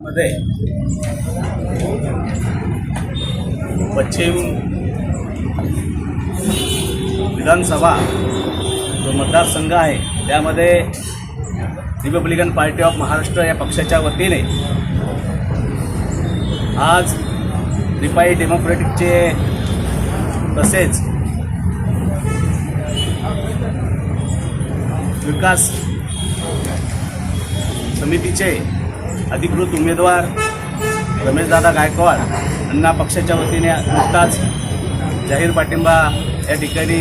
मध्ये. पश्चिम विधानसभा जो मतदारसंघ आहे त्यामध्ये रिपब्लिकन पार्टी ऑफ महाराष्ट्र या पक्षाच्या वतीने आज रिपाई डेमोक्रेटिकचे तसेच विकास समितीचे अधिकृत उमेदवार रमेशदादा गायकवाड अण्णा पक्षाच्या वतीने नुकताच जाहीर पाठिंबा या ठिकाणी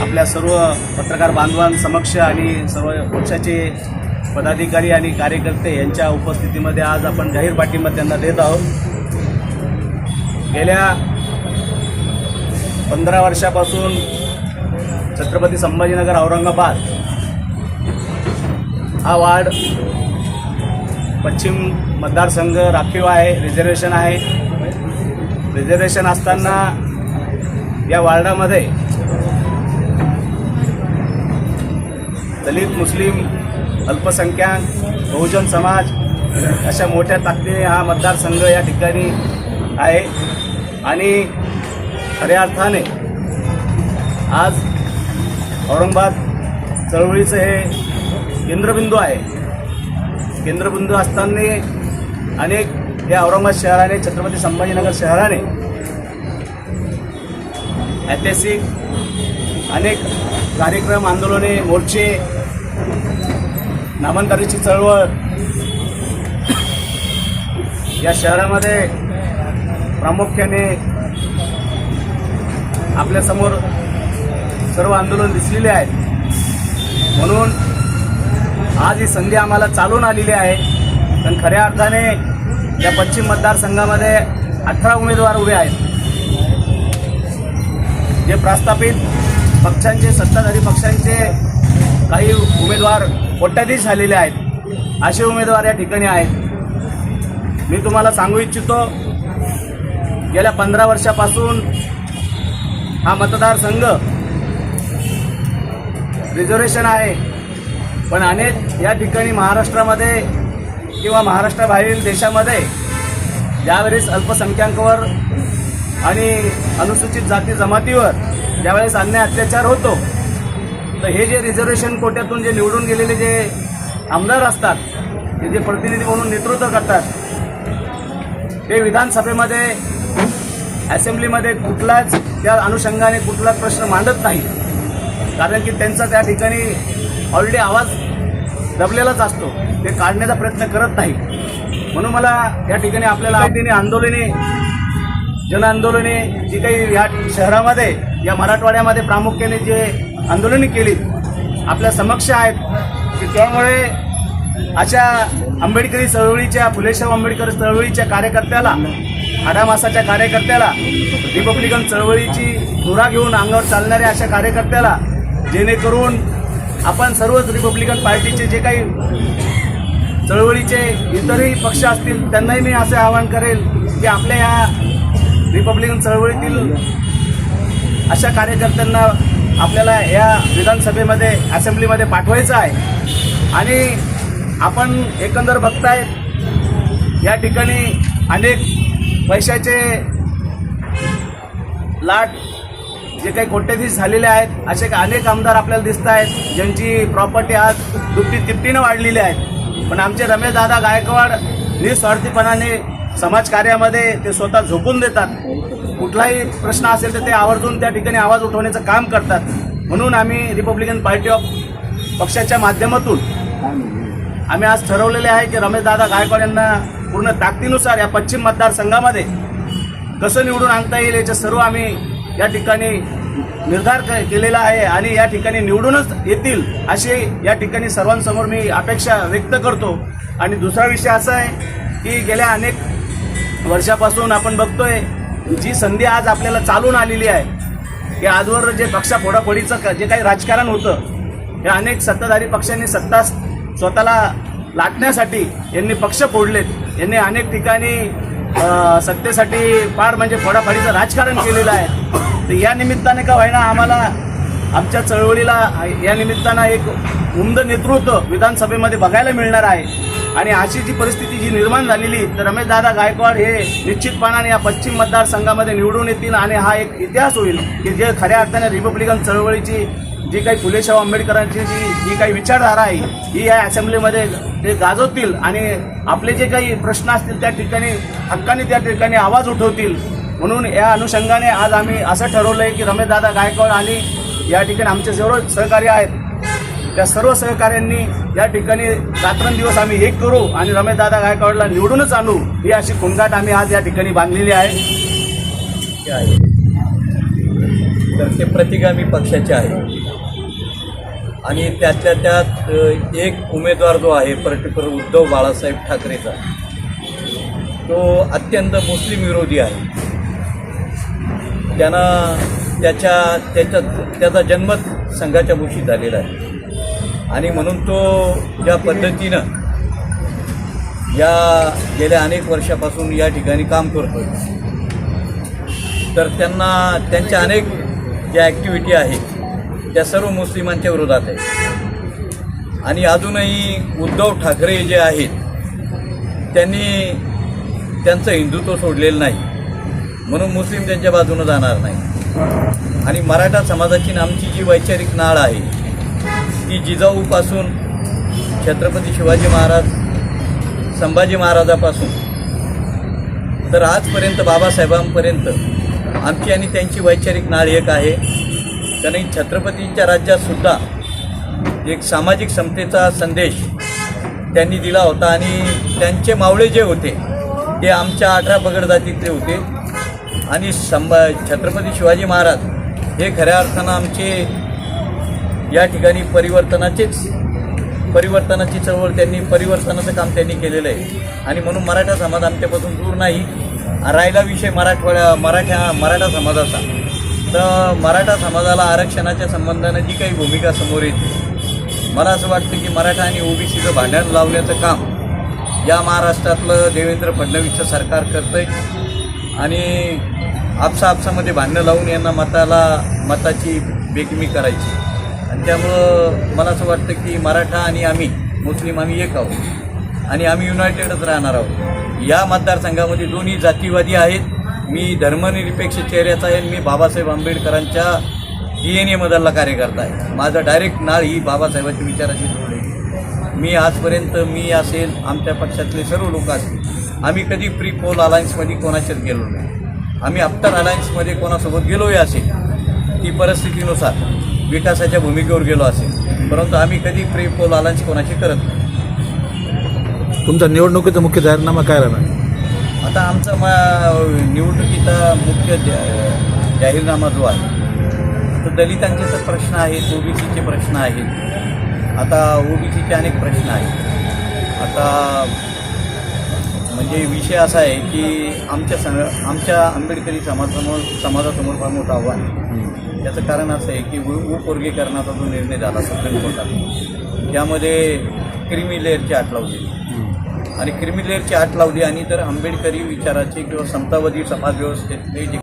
आपल्या सर्व पत्रकार बांधवांसमक्ष आणि सर्व पक्षाचे पदाधिकारी आणि कार्यकर्ते यांच्या उपस्थितीमध्ये आज आपण जाहीर पाठिंबा त्यांना देत आहोत. गेल्या पंधरा वर्षापासून छत्रपती संभाजीनगर औरंगाबाद हा वार्ड पश्चिम मतदारसंघ राखीव आहे रिझर्वेशन आहे. रिझर्वेशन असताना या वार्डामध्ये दलित मुस्लिम अल्पसंख्याक बहुजन समाज अशा मोठ्या ताकदीने हा मतदारसंघ या ठिकाणी आहे. आणि खऱ्या अर्थाने आज औरंगाबाद चळवळीचं हे केंद्रबिंदू आहे. केंद्रबिंदू असताना अनेक या औरंगाबाद शहराने छत्रपती संभाजीनगर शहराने ऐतिहासिक अनेक कार्यक्रम आंदोलने मोर्चे नामांतरीची चळवळ या शहरामध्ये प्रामुख्याने आपल्यासमोर सर्व आंदोलन दिसलेले आहेत. म्हणून आज ही संधी आम्हाला चालून आलेली आहे. पण खऱ्या अर्थाने या पश्चिम मतदारसंघामध्ये अठरा उमेदवार उभे आहेत. जे प्रस्थापित पक्षांचे सत्ताधारी पक्षांचे काही उमेदवार कोट्याधीश झालेले आहेत. असे उमेदवार या ठिकाणी आहेत. मी तुम्हाला सांगू इच्छितो गेल्या पंधरा वर्षापासून हा मतदारसंघ रिझर्वेशन आहे. पण अनेक या ठिकाणी महाराष्ट्रामध्ये किंवा महाराष्ट्राबाहेरील देशामध्ये ज्यावेळेस अल्पसंख्याकावर आणि अनुसूचित जाती जमातीवर ज्यावेळेस अन्याय अत्याचार होतो तर हे जे रिझर्वेशन कोट्यातून जे निवडून गेलेले जे आमदार असतात ते जे प्रतिनिधी म्हणून नेतृत्व करतात ते विधानसभेमध्ये असेंब्लीमध्ये कुठलाच त्या अनुषंगाने कुठलाच प्रश्न मांडत नाही कारण की त्यांचा त्या ठिकाणी ऑलरेडी आवाज दबलेलाच असतो. ते काढण्याचा प्रयत्न करत नाही. म्हणून मला या ठिकाणी आपल्याला तिने आंदोलने जनआंदोलने जी काही या शहरामध्ये या मराठवाड्यामध्ये प्रामुख्याने जे आंदोलने केली आपल्या समक्ष आहेत. की त्यामुळे अशा आंबेडकरी चळवळीच्या फुलेशाह आंबेडकर चळवळीच्या कार्यकर्त्याला आडामासाच्या कार्यकर्त्याला रिपब्लिकन चळवळीची धुरा घेऊन अंगावर चालणाऱ्या अशा कार्यकर्त्याला जेणेकरून आपण सर्वच रिपब्लिकन पार्टीचे जे काही चळवळीचे इतरही पक्ष असतील त्यांनाही मी असे आवाहन करेल की आपल्या या रिपब्लिकन चळवळीतील अशा कार्यकर्त्यांना आपल्याला या विधानसभेमध्ये असेंब्लीमध्ये पाठवायचं आहे. आणि आपण एकंदर बघताय या ठिकाणी अनेक पैशाचे लाट जे काही कोट्यधीश झालेले आहेत असे अनेक आमदार आपल्याला दिसत आहेत ज्यांची प्रॉपर्टी आज दुपटी तिपटीनं वाढलेली आहे. पण आमचे रमेशदादा गायकवाड निस्वार्थीपणाने समाजकार्यामध्ये ते स्वतः झोकून देतात. कुठलाही प्रश्न असेल तर ते आवर्जून त्या ठिकाणी आवाज उठवण्याचं काम करतात. म्हणून आम्ही रिपब्लिकन पार्टी ऑफ पक्षाच्या माध्यमातून आम्ही आज ठरवलेले आहे की रमेशदादा गायकवाड यांना पूर्ण ताकदीनुसार या पश्चिम मतदारसंघामध्ये कसं निवडून आणता येईल याचे सर्व आम्ही या ठिकाणी निर्धार केलेला आहे आणि या ठिकाणी निवडूनच येतील अशी या ठिकाणी सर्वांसमोर मी अपेक्षा व्यक्त करतो. आणि दुसरा विषय असा आहे की गेल्या अनेक वर्षापासून आपण बघतोय जी संधी आज आपल्याला चालून आलेली आहे की आजवर जे पक्षा फोडाफोडीचं क- जे काही राजकारण होतं हे अनेक सत्ताधारी पक्षांनी सत्ता स्वतःला लाटण्यासाठी यांनी पक्ष फोडलेत. यांनी अनेक ठिकाणी सत्तेसाठी फार म्हणजे फोडाफाडीचं राजकारण केलेलं आहे. तर या निमित्ताने का व्हायना आम्हाला आमच्या चळवळीला या निमित्तानं एक उमद नेतृत्व विधानसभेमध्ये बघायला मिळणार आहे. आणि अशी जी परिस्थिती जी निर्माण झालेली तर रमेशदादा गायकवाड हे निश्चितपणाने या पश्चिम मतदारसंघामध्ये निवडून येतील आणि हा एक इतिहास होईल की जे खऱ्या अर्थाने रिपब्लिकन चळवळीची जी काही फुलेशाहू आंबेडकरांची जी जी काही विचारधारा आहे ही या असेंब्लीमध्ये ते गाजवतील आणि आपले जे काही प्रश्न असतील त्या ठिकाणी हक्काने त्या ठिकाणी आवाज उठवतील. म्हणून या अनुषंगाने आज आम्ही असं ठरवलं आहे की रमेशदादा गायकवाड आणि या ठिकाणी आमचे सर्व सहकार्य आहेत. त्या सर्व सहकाऱ्यांनी या ठिकाणी रात्रंदिवस आम्ही एक करू आणि रमेशदादा गायकवाडला निवडूनच आणू ही अशी खुणगाट आम्ही आज या ठिकाणी बांधलेली आहे. आहे. तर ते प्रतिगामी पक्षाचे आहे. आणि त्यातल्या त्यात एक उमेदवार जो आहे पर्टिक्युलर उद्धव बाळासाहेब ठाकरेचा तो अत्यंत मुस्लिम विरोधी आहे. त्यांना त्याच्या त्याच्या त्याचा जन्मच संघाच्या मुशी झालेला आहे. आणि म्हणून तो ज्या पद्धतीनं या गेल्या अनेक वर्षापासून या ठिकाणी काम करतोय. तर त्यांना त्यांच्या अनेक ज्या ॲक्टिव्हिटी आहेत त्या सर्व मुस्लिमांच्या विरोधात आहेत आणि अजूनही उद्धव ठाकरे जे आहेत त्यांनी त्यांचं हिंदुत्व सोडलेलं नाही. म्हणून मुस्लिम त्यांच्या बाजूनं जाणार नाही. आणि मराठा समाजाची आमची जी वैचारिक नाळ आहे ती जिजाऊपासून छत्रपती शिवाजी महाराज संभाजी महाराजापासून. तर आजपर्यंत बाबासाहेबांपर्यंत आमची आणि त्यांची वैचारिक नाळ एक आहे. त्यांनी छत्रपतींच्या राज्यातसुद्धा एक सामाजिक समतेचा संदेश त्यांनी दिला होता आणि त्यांचे मावळे जे होते ते आमच्या अठरा पगड जातीतले होते. आणि संभा छत्रपती शिवाजी महाराज हे खऱ्या अर्थानं आमचे या ठिकाणी परिवर्तनाचेच परिवर्तनाची चळवळ त्यांनी परिवर्तनाचं काम त्यांनी केलेलं आहे. आणि म्हणून मराठा समाज आमच्यापासून दूर नाही. राहिला विषय मराठवाड्या मराठा मराठा समाजाचा. तर मराठा समाजाला आरक्षणाच्या संबंधानं जी काही भूमिका समोर येते मला असं वाटतं की मराठा आणि ओबीसीचं भांडण लावण्याचं काम या महाराष्ट्रातलं देवेंद्र फडणवीसचं सरकार करतंय. आणि आपसा आपसामध्ये भांडणं लावून यांना मताला मताची बेकमी करायची. आणि त्यामुळं मला असं वाटतं की मराठा आणि आम्ही मुस्लिम आम्ही एक आहोत. आणि आम्ही युनायटेडच राहणार आहोत. या मतदारसंघामध्ये दोन्ही जातीवादी आहेत. मी धर्मनिरपेक्ष चेहऱ्याचा आहे. मी बाबासाहेब आंबेडकरांच्या डी एन एमधला कार्यकर्ता आहे. माझा डायरेक्ट नाळ ही बाबासाहेबांच्या विचाराशी जोडली मी आजपर्यंत मी असेल आमच्या पक्षातले सर्व लोक असतील. आम्ही कधी फ्री पोल अलायन्समध्ये कोणाच्याच गेलो नाही. आम्ही आफ्टर अलायन्समध्ये कोणासोबत गेलोही असेल. ती परिस्थितीनुसार विकासाच्या भूमिकेवर गेलो असेल. परंतु आम्ही कधी फ्री पोल अलायन्स कोणाशी करत नाही. तुमचा निवडणुकीचा मुख्य जाहीरनामा काय राहणार? आता आमचा मा निवडणुकीचा मुख्य जाहीरनामा जो आहे तर दलितांचे तर प्रश्न आहेत ओबीसीचे प्रश्न आहेत. आता ओबीसीचे अनेक प्रश्न आहेत. आता म्हणजे विषय असा आहे की आमच्या सं आमच्या आंबेडकरी समाजासमोर समाजासमोर फार मोठं आव्हान आहे. त्याचं कारण असं आहे की उपवर्गीकरणाचा जो निर्णय झाला सुप्रीम कोर्टात त्यामध्ये क्रिमी लेअरची अट लावली आणि क्रिमी लेअरची लावली आणि तर आंबेडकरी विचाराचे किंवा समतावादी समाजव्यवस्थेतले जे